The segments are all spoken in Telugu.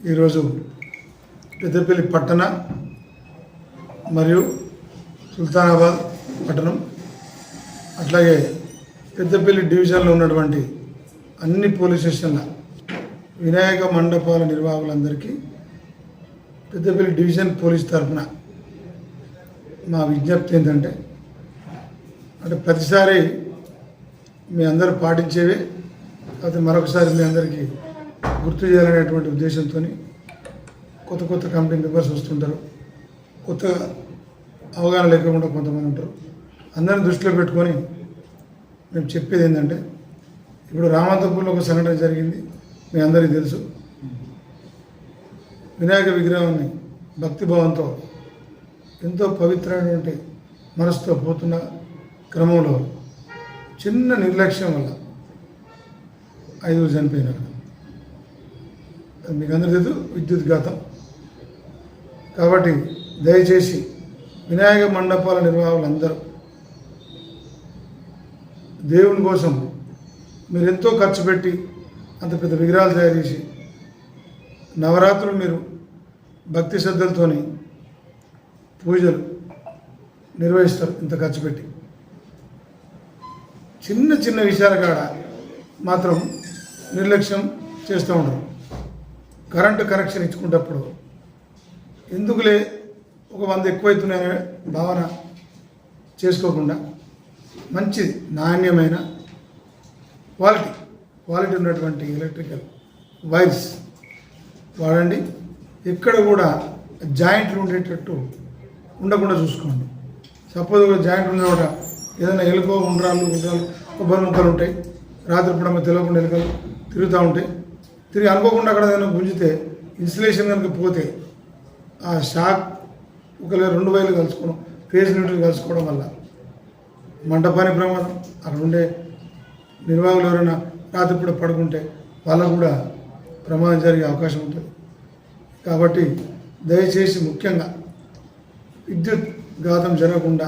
ఈరోజు పెద్దపల్లి పట్టణ మరియు సుల్తానాబాద్ పట్టణం అట్లాగే పెద్దపల్లి డివిజన్లో ఉన్నటువంటి అన్ని పోలీస్ స్టేషన్ల వినాయక మండపాల నిర్వాహకులందరికీ పెద్దపల్లి డివిజన్ పోలీస్ తరఫున మా విజ్ఞప్తి ఏంటంటే అంటే ప్రతిసారి మీ అందరూ పాటించేవే కాకపోతే మరొకసారి మీ అందరికీ గుర్తు చేయాలనేటువంటి ఉద్దేశంతో కొత్త కొత్త కంపెనీ మెంబర్స్ వస్తుంటారు. కొత్త అవగాహన లేకుండా కొంతమంది ఉంటారు. అందరిని దృష్టిలో పెట్టుకొని మేము చెప్పేది ఏంటంటే ఇప్పుడు రామంతపూర్లో ఒక సంఘటన జరిగింది మీ అందరికీ తెలుసు. వినాయక విగ్రహాన్ని భక్తిభావంతో ఎంతో పవిత్రమైనటువంటి మనసుతో పోతున్న క్రమంలో చిన్న నిర్లక్ష్యం వల్ల ఐదుగురు చనిపోయినారు. మీకు అందరూ తెలుసు విద్యుత్ ఘాతం. కాబట్టి దయచేసి వినాయక మండపాల నిర్వాహకులందరూ దేవుని కోసం మీరు ఎంతో ఖర్చు పెట్టి అంత పెద్ద విగ్రహాలు తయారు చేసి నవరాత్రులు మీరు భక్తి శ్రద్ధలతోని పూజలు నిర్వహిస్తారు ఇంత ఖర్చు పెట్టి. చిన్న చిన్న విషయాల కాడ మాత్రం నిర్లక్ష్యం చేస్తూ ఉంటారు. కరెంటు కనెక్షన్ ఇచ్చుకునేటప్పుడు ఎందుకులే ఒక వంద ఎక్కువైతున్నాయనే భావన చేసుకోకుండా మంచి నాణ్యమైన క్వాలిటీ క్వాలిటీ ఉన్నటువంటి ఎలక్ట్రికల్ వైర్స్ వాడండి. ఎక్కడ కూడా జాయింట్లు ఉండేటట్టు ఉండకుండా చూసుకోండి. సపోజ్ ఒక జాయింట్ ఉన్న కూడా ఏదైనా ఎలుకో ఉండ్రాలు ఉండ్రాలు కొబ్బరి ముక్కలు ఉంటాయి. రాత్రి పూట తెలియకుండా ఎలుకలు తిరుగుతూ ఉంటాయి. తిరిగి అనుకోకుండా అక్కడ ఏదైనా గుంజితే ఇన్సులేషన్ కనుక పోతే ఆ షాక్ ఒకవేళ రెండు వైర్లు కలుసుకోవడం ఫేస్ న్యూట్రల్ కలుసుకోవడం వల్ల మంటపాని ప్రమాదం అక్కడ ఉండే నిర్వాహకులు ఎవరైనా రాత్రిపూట పడుకుంటే వాళ్ళకు కూడా ప్రమాదం జరిగే అవకాశం ఉంటుంది. కాబట్టి దయచేసి ముఖ్యంగా విద్యుత్ ఘాతం జరగకుండా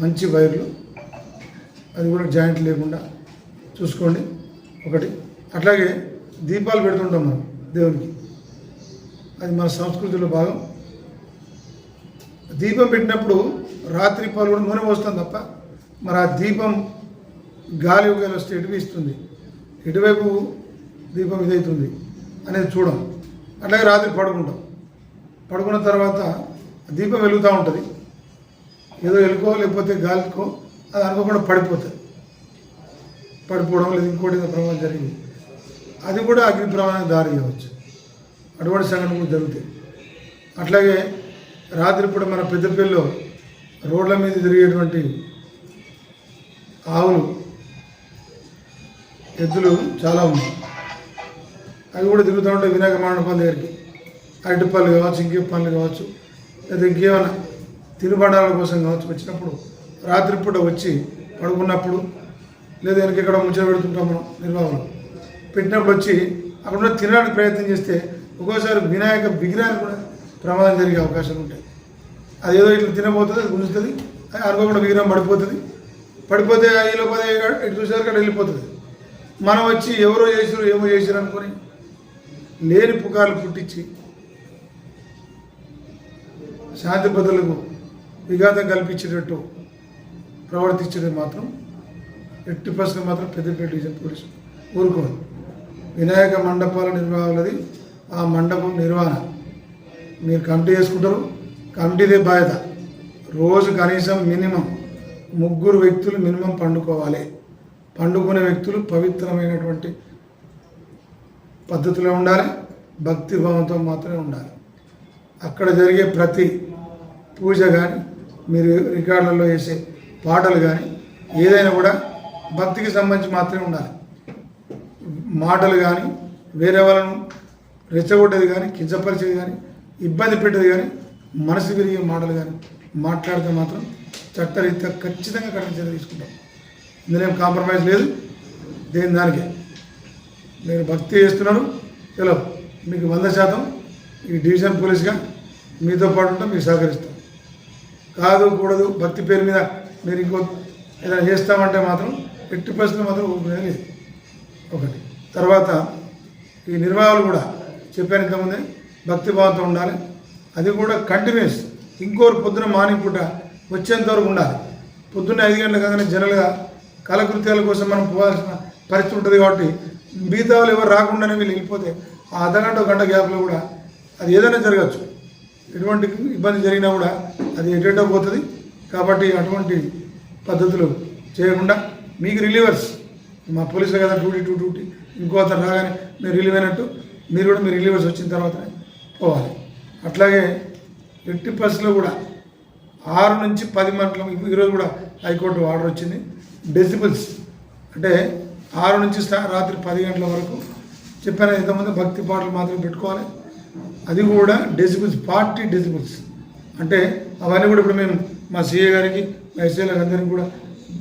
మంచి వైర్లు అది కూడా జాయింట్ లేకుండా చూసుకోండి. ఒకటి అట్లాగే దీపాలు పెడుతుంటాం మనం దేవునికి. అది మన సంస్కృతిలో భాగం. దీపం పెట్టినప్పుడు రాత్రి పాలు కూడా నూనె పోస్తాం తప్ప మరి ఆ దీపం గాలి ఒకవేళ వస్తే ఎటువైపు ఇస్తుంది ఎటువైపు దీపం ఇదవుతుంది అనేది చూడం. అట్లాగే రాత్రి పడుకుంటాం. పడుకున్న తర్వాత దీపం వెలుగుతూ ఉంటుంది. ఏదో ఎలుకో లేకపోతే గాలికో అది అనుకోకుండా పడిపోతుంది. పడిపోవడం లేదు. ఇంకోటి ఏదో ప్రమాదం జరిగింది. అది కూడా అగ్ని ప్రమాదానికి దారి చేయవచ్చు. అటువంటి సంఘటనలు కూడా జరుగుతాయి. అట్లాగే రాత్రిపూట మన పెద్దపల్లిలో రోడ్ల మీద తిరిగేటువంటి ఆవులు ఎద్దులు చాలా ఉన్నాయి. అవి కూడా తిరుగుతూ ఉంటాయి వినాయక మండపం దగ్గరికి అరటి పళ్ళు కావచ్చు ఇంకే పనులు కావచ్చు లేదా ఇంకేమైనా తినుబండాల కోసం కావచ్చు వచ్చినప్పుడు రాత్రిపూట వచ్చి పడుకున్నప్పుడు లేదా వెనక ఇక్కడ ముచ్చట పెడుతుంటాం మనం నిర్వాహకులు. పెట్టినప్పుడు వచ్చి అక్కడ ఉన్న తినడానికి ప్రయత్నం చేస్తే ఒక్కోసారి వినాయక విగ్రహానికి కూడా ప్రమాదం జరిగే అవకాశాలు ఉంటాయి. అది ఏదో ఇట్లా తినబోతుంది అది గుంజుతుంది అది అనుకోకుండా విగ్రహం పడిపోతుంది. పడిపోతే ఈ లోపల ఇటు చూసారు అక్కడ వెళ్ళిపోతుంది. మనం వచ్చి ఎవరో చేసారు ఏమో చేసారు అనుకొని లేని పుకార్లు పుట్టించి శాంతి భద్రతలకు విఘాతం కల్పించేటట్టు ప్రవర్తించడం మాత్రం ఎట్టి పర్సెంట్ మాత్రం పెద్దపేట డివిజన్ పోలీసు ఊరుకోండి వినాయక మండపాల నిర్వాహకులది ఆ మండపం నిర్వహణ. మీరు కమిటీ చేసుకుంటారు. కమిటీదే బాధ్యత. రోజు కనీసం మినిమం ముగ్గురు వ్యక్తులు మినిమం పండుకోవాలి. పండుకునే వ్యక్తులు పవిత్రమైనటువంటి పద్ధతిలో ఉండాలి. భక్తి భావంతో మాత్రమే ఉండాలి. అక్కడ జరిగే ప్రతి పూజ కానీ మీరు రికార్డులలో వేసే పాటలు కానీ ఏదైనా కూడా భక్తికి సంబంధించి మాత్రమే ఉండాలి. మాటలు కానీ వేరే వాళ్ళను రెచ్చగొట్టేది కానీ కించపరిచేది కానీ ఇబ్బంది పెట్టేది కానీ మనసు విరిగే మాటలు కానీ మాట్లాడితే మాత్రం చట్టరీత్యా ఖచ్చితంగా కఠిన చర్య తీసుకుంటాం. ఇందులో కాంప్రమైజ్ లేదు. దేని దానికే. మీరు భక్తి చేస్తున్నారు చలో మీకు వంద శాతం ఈ డివిజన్ పోలీస్గా మీతో పాటు ఉంటాం మీకు సహకరిస్తాం. కాదు కూడదు భక్తి పేరు మీద మీరు ఇంకో ఏదైనా చేస్తామంటే మాత్రం ఎట్టి పరిస్థితులు మాత్రం ఊరుకునేది లేదు. ఒకటి. తర్వాత ఈ నిర్వాహాలు కూడా చెప్పాను ఇంతకుముందే భక్తిభావంతో ఉండాలి. అది కూడా కంటిన్యూస్ ఇంకోరు పొద్దున మార్నింగ్ పూట వచ్చేంత వరకు ఉండాలి. పొద్దున్న ఐదు గంటల కాగానే జనరల్గా కాలకృత్యాల కోసం మనం పోవాల్సిన పరిస్థితి ఉంటుంది కాబట్టి మిగతా వాళ్ళు ఎవరు రాకుండానే వీళ్ళు వెళ్ళిపోతే ఆ అర్ధగంట గంట గ్యాప్లో కూడా అది ఏదైనా జరగచ్చు. ఎటువంటి ఇబ్బంది జరిగినా కూడా అది ఎటెటో పోతుంది. కాబట్టి అటువంటి పద్ధతులు చేయకుండా మీకు రిలీవర్స్ మా పోలీసులు కదా డ్యూటీ టూ డ్యూటీ. ఇంకో అతను రాగానే మీరు రిలీవ్ అయినట్టు మీరు కూడా మీరు రిలీవర్స్ వచ్చిన తర్వాత పోవాలి. అట్లాగే ఎట్టి బస్సులో కూడా ఆరు నుంచి పది గంటల ఈరోజు కూడా హైకోర్టు ఆర్డర్ వచ్చింది. డెసిబుల్స్ అంటే ఆరు నుంచి రాత్రి పది గంటల వరకు చెప్పాను ఇంతకుముందు భక్తి పాటలు మాత్రం పెట్టుకోవాలి. అది కూడా డెసిబుల్స్ పార్టీ డెసిబుల్స్ అంటే అవన్నీ కూడా ఇప్పుడు మేము మా సీఏ గారికి మా ఎస్ఏలకు అందరికి అందరికీ కూడా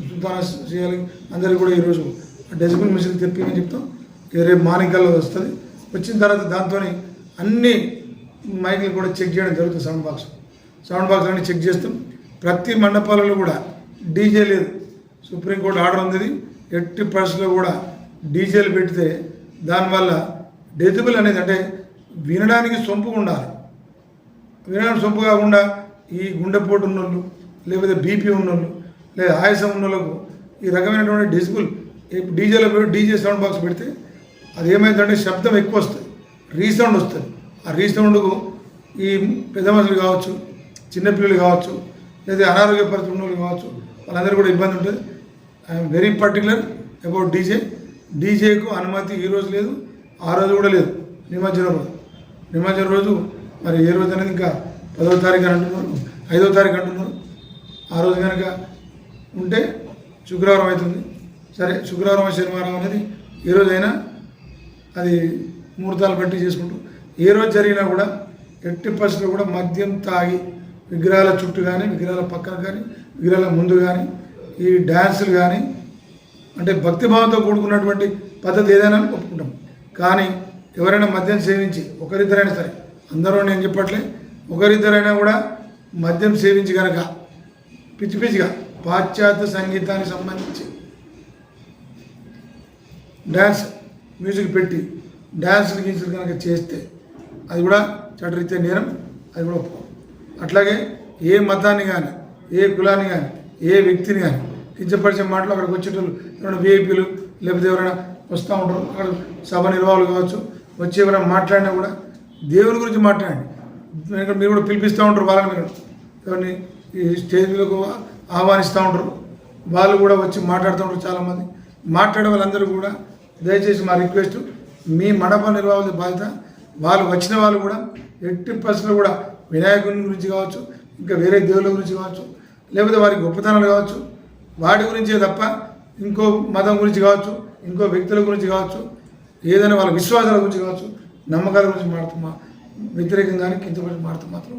సుల్తానా సీఏలకి అందరికీ కూడా ఈరోజు డెసిబుల్ మిషన్ తెప్పిమని చెప్తాం? రేపు మార్నింగ్ కల్లా వస్తుంది. వచ్చిన తర్వాత దాంతో అన్ని మైకులు కూడా చెక్ చేయడం జరుగుతుంది సౌండ్ బాక్స్. సౌండ్ బాక్స్ అన్ని చెక్ చేస్తాం. ప్రతి మండపాలలో కూడా డీజే లేదు. సుప్రీంకోర్టు ఆర్డర్ ఉంది ఎట్టి పరిస్థితుల్లో కూడా డీజేలు పెడితే దానివల్ల డెజిబుల్ అనేది అంటే వినడానికి సొంపుగా ఉండాలి. వినడానికి సొంపు కాకుండా ఈ గుండెపోటు ఉన్నోళ్ళు లేకపోతే బీపీ ఉన్నోళ్ళు లేదా ఆయాసం ఉన్నోళ్ళకు ఈ రకమైనటువంటి డెసిబుల్ డీజేలో డీజే సౌండ్ బాక్స్ పెడితే అది ఏమైందంటే శబ్దం ఎక్కువ వస్తుంది. రీసౌండ్ వస్తుంది. ఆ రీసౌండ్కు ఈ పెద్ద మనుషులు కావచ్చు చిన్నపిల్లలు కావచ్చు లేదా అనారోగ్య పరిస్థితులు వాళ్ళు కావచ్చు వాళ్ళందరూ కూడా ఇబ్బంది ఉంటుంది. I'm very particular about DJ. డీజేకు అనుమతి ఈ రోజు లేదు ఆ రోజు కూడా లేదు. నిమజ్జనం రోజు. నిమజ్జనం రోజు మరి ఏ రోజు అనేది ఇంకా పదవ తారీఖు అంటున్నారు. ఐదవ తారీఖు అంటున్నారు. ఆ రోజు కనుక ఉంటే శుక్రవారం అవుతుంది. సరే శుక్రవారం శనివారం అనేది ఏ రోజైనా అది ముహూర్తాలు బట్టి చేసుకుంటూ. ఏ రోజు జరిగినా కూడా ఎట్టి పరిస్థితులు కూడా మద్యం తాగి విగ్రహాల చుట్టూ కానీ విగ్రహాల పక్కన కానీ విగ్రహాల ముందు కానీ ఈ డ్యాన్సులు కానీ అంటే భక్తిభావంతో కూడుకున్నటువంటి పద్ధతి ఏదైనా ఒప్పుకుంటాం. కానీ ఎవరైనా మద్యం సేవించి ఒకరిద్దరైనా సరే అందరూ నేను చెప్పట్లే ఒకరిద్దరైనా కూడా మద్యం సేవించి కనుక పిచ్చి పిచ్చిగా పాశ్చాత్య సంగీతానికి సంబంధించి డ్యాన్స్ మ్యూజిక్ పెట్టి డ్యాన్సులు గీన్సులు కనుక చేస్తే అది కూడా చట్టరీత్యా నేరం అది కూడా అట్లాగే ఏ మతాన్ని కానీ ఏ కులాన్ని కానీ ఏ వ్యక్తిని కానీ కించపరిచే మాటలు అక్కడికి వచ్చేటోళ్ళు ఎవరైనా విఐపీలు లేకపోతే ఎవరైనా వస్తూ ఉంటారు. అక్కడ సభ నిర్వాహకులు కావచ్చు వచ్చి ఎవరైనా మాట్లాడినా కూడా దేవుని గురించి మాట్లాడండి. మీరు కూడా పిలిపిస్తూ ఉంటారు వాళ్ళని మీరు. ఎవరిని ఈ స్టేజ్లకు ఆహ్వానిస్తూ ఉంటారు. వాళ్ళు కూడా వచ్చి మాట్లాడుతూ ఉంటారు చాలామంది. మాట్లాడే వాళ్ళందరూ కూడా దయచేసి మా రిక్వెస్ట్ మీ మండప నిర్వాహకుల బాధ్యత వాళ్ళు వచ్చిన వాళ్ళు కూడా ఎట్టి పరిస్థితులు కూడా వినాయకుని గురించి కావచ్చు ఇంకా వేరే దేవుళ్ళ గురించి కావచ్చు లేకపోతే వారి గొప్పతనాలు కావచ్చు వాటి గురించే తప్ప ఇంకో మతం గురించి కావచ్చు ఇంకో వ్యక్తుల గురించి కావచ్చు ఏదైనా వాళ్ళ విశ్వాసాల గురించి కావచ్చు నమ్మకాల గురించి మాడుతున్నా మా వ్యతిరేకంగా కానీ కింద గురించి మాడుతూ మాత్రం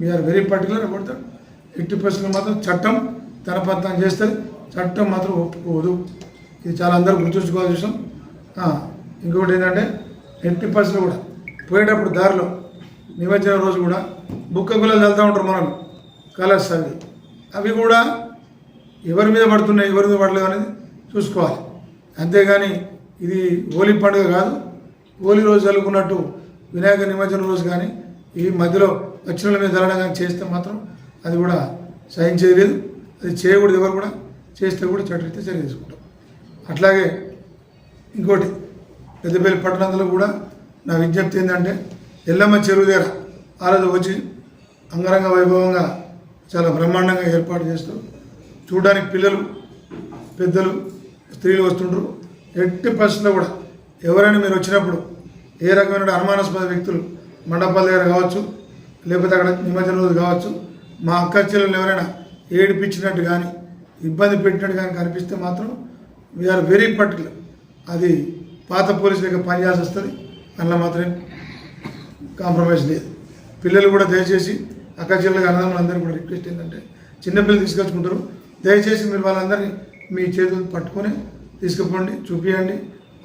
we're very particular about that ఎట్టి పరిస్థితులు మాత్రం చట్టం తన పత్రం చేస్తుంది చట్టం మాత్రం ఒప్పుకోదు. ఇది చాలా అందరూ గుర్తుంచుకోవాల్సిన విషయం ఇంకొకటి ఏంటంటే ఎట్టి పర్సన్ కూడా పోయేటప్పుడు దారిలో నిమజ్జనం రోజు కూడా బుక్క గుల్లలు చల్లుతూ ఉంటారు మనం కలర్స్ అవి. అవి కూడా ఎవరి మీద పడుతున్నాయి ఎవరి మీద పడలేదు అనేది చూసుకోవాలి. అంతేగాని ఇది హోలీ పండుగ కాదు. హోలీ రోజు చల్లుకున్నట్టు వినాయక నిమజ్జనం రోజు కానీ ఈ మధ్యలో వచ్చిన మీద చల్లడం కానీ చేస్తే మాత్రం అది కూడా సహించేది లేదు. అది చేయకూడదు ఎవరు కూడా చేస్తే కూడా చట్టరీత్యా చర్య తీసుకుంటాం అట్లాగే ఇంకోటి పెద్దపల్లి పట్టణంలో కూడా నా విజ్ఞప్తి ఏంటంటే ఎల్లమ్మ చెరువు దగ్గర ఆ రోజు వచ్చి అంగరంగ వైభవంగా చాలా బ్రహ్మాండంగా ఏర్పాటు చేస్తారు చూడడానికి పిల్లలు పెద్దలు స్త్రీలు వస్తుంటారు ఎట్టి పరిస్థితుల్లో కూడా ఎవరైనా మీరు వచ్చినప్పుడు ఏ రకమైన అనుమానాస్పద వ్యక్తులు మండపాల దగ్గర కావచ్చు లేకపోతే అక్కడ నిమజ్జన రోజు కావచ్చు మా అక్క చెల్లెలు ఎవరైనా ఏడిపించినట్టు కానీ ఇబ్బంది పెట్టినట్టు కానీ కనిపిస్తే మాత్రం వీఆర్ వెరీ పర్టికులర్ అది పాత పోలీసు దగ్గర పనిచేసి వస్తుంది. అందులో మాత్రం కాంప్రమైజ్ లేదు. పిల్లలు కూడా దయచేసి అక్క చెల్లెలకు అన్నదమ్ములు అందరూ కూడా రిక్వెస్ట్ ఏంటంటే చిన్నపిల్లలు తీసుకొచ్చుకుంటారు. దయచేసి మీరు వాళ్ళందరినీ మీ చేతులు పట్టుకొని తీసుకుపోండి చూపించండి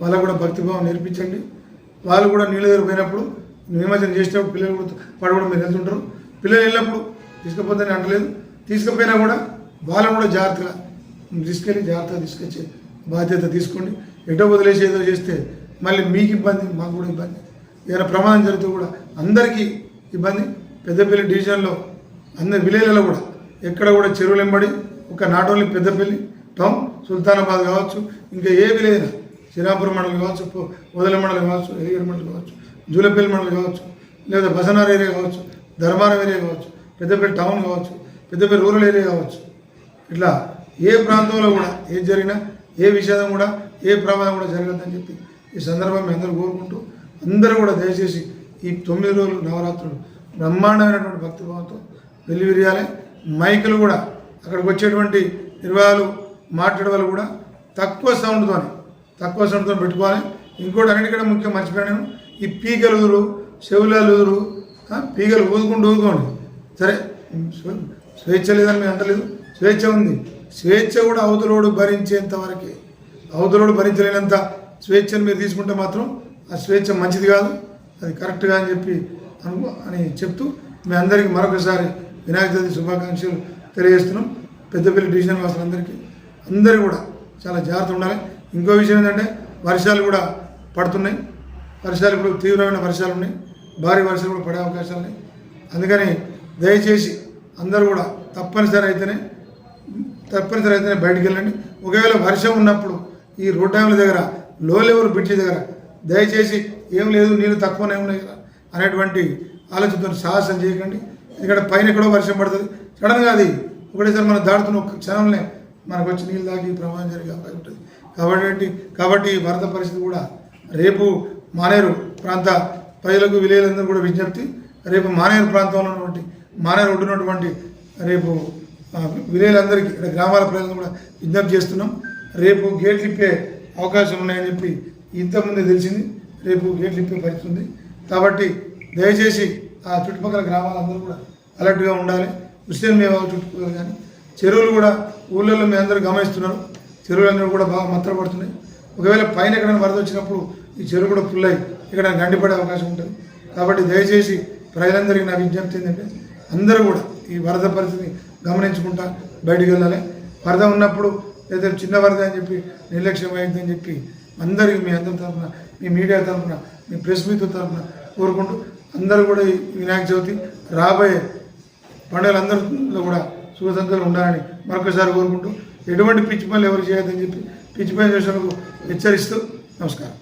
వాళ్ళకు కూడా భక్తిభావం నేర్పించండి. వాళ్ళు కూడా నీళ్ళ దగ్గర పోయినప్పుడు నిమజ్జనం చేసేటప్పుడు పిల్లలు కూడా వాడు మీరు వెళ్తుంటారు. పిల్లలు వెళ్ళినప్పుడు తీసుకుపోతే అంటలేదు. తీసుకుపోయినా కూడా వాళ్ళని కూడా జాగ్రత్తగా తీసుకెళ్ళి జాగ్రత్తగా తీసుకొచ్చే బాధ్యత తీసుకోండి. ఎటో వదిలేసి ఏదో చేస్తే మళ్ళీ మీకు ఇబ్బంది మాకు కూడా ఇబ్బంది. ఏదైనా ప్రమాదం జరిగితే కూడా అందరికీ ఇబ్బంది. పెద్దపల్లి డివిజన్లో అందరి విలేజ్లలో కూడా ఎక్కడ కూడా చెరువులు ఎంబడి ఒక not only Peddapalli town Sultanabad కావచ్చు ఇంకా ఏ విలేజ్ శ్రీరాంపురం మండలం కావచ్చు వదల మండలం కావచ్చు ఎలిగిరి మండలం కావచ్చు జూలపల్లి మండలం కావచ్చు లేదా బసనార్ ఏరియా కావచ్చు ధర్మారం ఏరియా కావచ్చు పెద్దపల్లి టౌన్ కావచ్చు పెద్దపల్లి రూరల్ ఏరియా కావచ్చు. ఇట్లా ఏ ప్రాంతంలో కూడా ఏది జరిగినా ఏ విషాదం కూడా ఏ ప్రమాదం కూడా జరగద్దని చెప్పి ఈ సందర్భం అందరూ కోరుకుంటూ అందరూ కూడా దయచేసి ఈ తొమ్మిది రోజులు నవరాత్రులు బ్రహ్మాండమైనటువంటి భక్తిభావంతో వెల్లివిరియాలి. మైకులు కూడా అక్కడికి వచ్చేటువంటి నిర్వాహాలు మాట్లాడే వాళ్ళు కూడా తక్కువ సౌండ్తోనే తక్కువ సౌండ్తో పెట్టుకోవాలి. ఇంకోటి అన్నిటికంటే ముఖ్యం మర్చిపోయాను ఈ పీకలు ఊదురు చెవులాలు ఊదురు పీకలు ఊదుకుంటూ ఊదుకోండి. సరే స్వేచ్ఛ లేదని మేము అంటలేదు. స్వేచ్ఛ ఉంది. స్వేచ్ఛ కూడా అవతలోడు భరించేంత వరకే. అవతలోడు భరించలేనంత స్వేచ్ఛను మీరు తీసుకుంటే మాత్రం ఆ స్వేచ్ఛ మంచిది కాదు. అది కరెక్ట్గా అని చెప్పి అనుకో అని చెప్తూ మీ అందరికీ మరొకసారి వినాయక చవితి శుభాకాంక్షలు తెలియజేస్తున్నాం. పెద్దపల్లి డివిజన్ వాసులందరికీ అందరూ కూడా చాలా జాగ్రత్త ఉండాలి. ఇంకో విషయం ఏంటంటే వర్షాలు కూడా పడుతున్నాయి. వర్షాలు ఇప్పుడు తీవ్రమైన వర్షాలు ఉన్నాయి. భారీ వర్షాలు కూడా పడే అవకాశాలు ఉన్నాయి. అందుకని దయచేసి అందరూ కూడా తప్పనిసరి అయితేనే తప్పనిసరి అయితేనే బయటికి వెళ్ళండి. ఒకవేళ వర్షం ఉన్నప్పుడు ఈ రోడ్ డ్యాముల దగ్గర లో లెవెల్ బ్రిడ్జి దగ్గర దయచేసి ఏం లేదు నీళ్ళు తక్కువనే ఉన్నాయి కదా అనేటువంటి ఆలోచనతో సాహసం చేయకండి. ఎందుకంటే పైన ఎక్కడో వర్షం పడుతుంది. సడన్గా అది ఒకటేసారి మనం దాడుతున్న ఒక క్షణంలో మనకు వచ్చి నీళ్ళు తాగి ప్రమాదం జరిగే అవకాశం ఉంటుంది. కాబట్టి కాబట్టి వరద పరిస్థితి కూడా రేపు మానేరు ప్రాంత ప్రజలకు విలేజ్లందరూ కూడా విజ్ఞప్తి. రేపు మానేరు ప్రాంతంలో ఉన్నటువంటి మానేరు ఉండినటువంటి రేపు విలేలందరికీ ఇక్కడ గ్రామాల ప్రజలను కూడా విజ్ఞప్తి చేస్తున్నాం. రేపు గేట్లు ఇప్పే అవకాశం ఉన్నాయని చెప్పి ఇంతకుముందే తెలిసింది. రేపు గేట్లు ఇప్పే పరిస్థితి ఉంది. కాబట్టి దయచేసి ఆ చుట్టుపక్కల గ్రామాలందరూ కూడా అలర్ట్గా ఉండాలి. ముస్లిం మేవాల చుట్టుపక్కల కానీ చెరువులు కూడా ఊళ్ళల్లో మీ అందరూ గమనిస్తున్నారు. చెరువులన్నీ కూడా బాగా మత్తరపడుతున్నాయి. ఒకవేళ పైన ఎక్కడైనా వరద వచ్చినప్పుడు ఈ చెరువు కూడా ఫుల్ అయ్యి ఇక్కడ గండిపడే అవకాశం ఉంటుంది. కాబట్టి దయచేసి ప్రజలందరికీ నా విజ్ఞప్తి ఏంటంటే అందరూ కూడా ఈ వరద పరిస్థితిని గమనించుకుంటా బయటికి వెళ్ళాలి. వరద ఉన్నప్పుడు లేదా చిన్న వరద అని చెప్పి నిర్లక్ష్యం అయిందని చెప్పి అందరికీ మీ అందరి తరఫున మీ మీడియా తరఫున మీ ప్రెస్ మీతో తరఫున కోరుకుంటూ అందరూ కూడా ఈ వినాయక చవితి రాబోయే పండుగలందరిలో కూడా సుఖ సంతోషాలు ఉండాలని మరొకసారి కోరుకుంటూ ఎటువంటి పిచ్చి పనులు ఎవరు చేయొద్దని చెప్పి పిచ్చి పనులు చేసేందుకు హెచ్చరిస్తూ నమస్కారం.